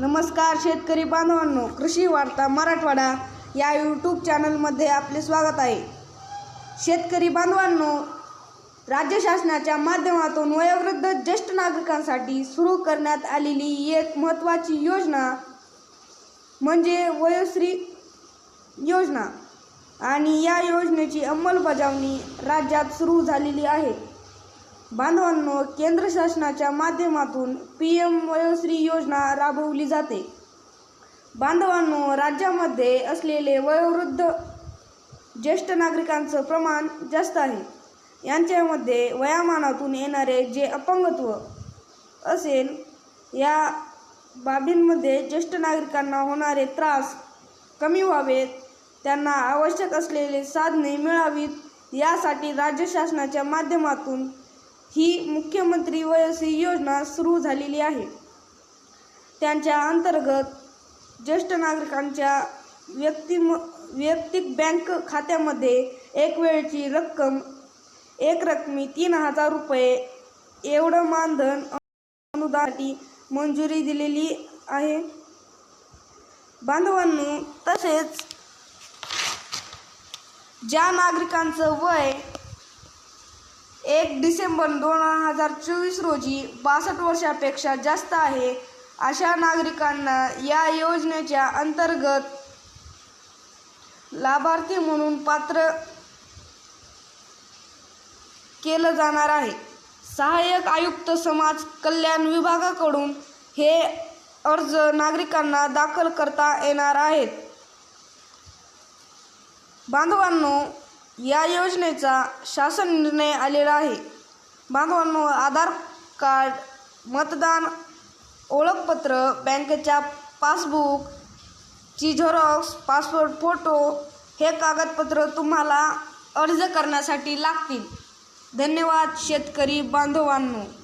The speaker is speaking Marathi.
नमस्कार शेतकरी बांधवांनो कृषी वार्ता मराठवाडा या यूट्यूब चॅनलमध्ये आपले स्वागत आहे. शेतकरी बांधवांनो राज्य शासनाच्या माध्यमातून वयोवृद्ध ज्येष्ठ नागरिकांसाठी सुरू करण्यात आलेली एक महत्त्वाची योजना म्हणजे वयोश्री योजना. आणि या योजनेची अंमलबजावणी राज्यात सुरू झालेली आहे. बांधवांनो केंद्र शासनाच्या माध्यमातून पी एम वयोश्री योजना राबवली जाते. बांधवांनो राज्यामध्ये असलेले वयोवृद्ध ज्येष्ठ नागरिकांचं प्रमाण जास्त आहे. यांच्यामध्ये वयामानातून येणारे जे अपंगत्व असेल या बाबींमध्ये ज्येष्ठ नागरिकांना होणारे त्रास कमी व्हावेत त्यांना आवश्यक असलेले साधने मिळावीत यासाठी राज्य शासनाच्या माध्यमातून ही मुख्यमंत्री वयसी योजना सुरू झालेली आहे. त्यांच्या अंतर्गत ज्येष्ठ नागरिकांच्या व्यक्तिम वैयक्तिक बँक खात्यामध्ये एक वेळची रक्कम एक रकमी तीन हजार रुपये एवढं मानधन अनुदानासाठी मंजुरी दिलेली आहे. बांधवांनी तसेच ज्या नागरिकांचं वय एक डिसेंबर दोन हजार चोवीस रोजी बासष्ट वर्षापेक्षा जास्त आहे अशा नागरिकांना या योजनेच्या अंतर्गत लाभार्थी म्हणून पात्र केलं जाणार आहे. सहाय्यक आयुक्त समाज कल्याण विभागाकडून हे अर्ज नागरिकांना दाखल करता येणार आहेत. बांधवांनो या योजनेचा शासन निर्णय आलेला आहे. बांधवांवर आधार कार्ड मतदान ओळखपत्र बँकेच्या पासबुक ची झेरॉक्स पासपोर्ट फोटो हे कागदपत्र तुम्हाला अर्ज करण्यासाठी लागतील. धन्यवाद शेतकरी बांधवांनो.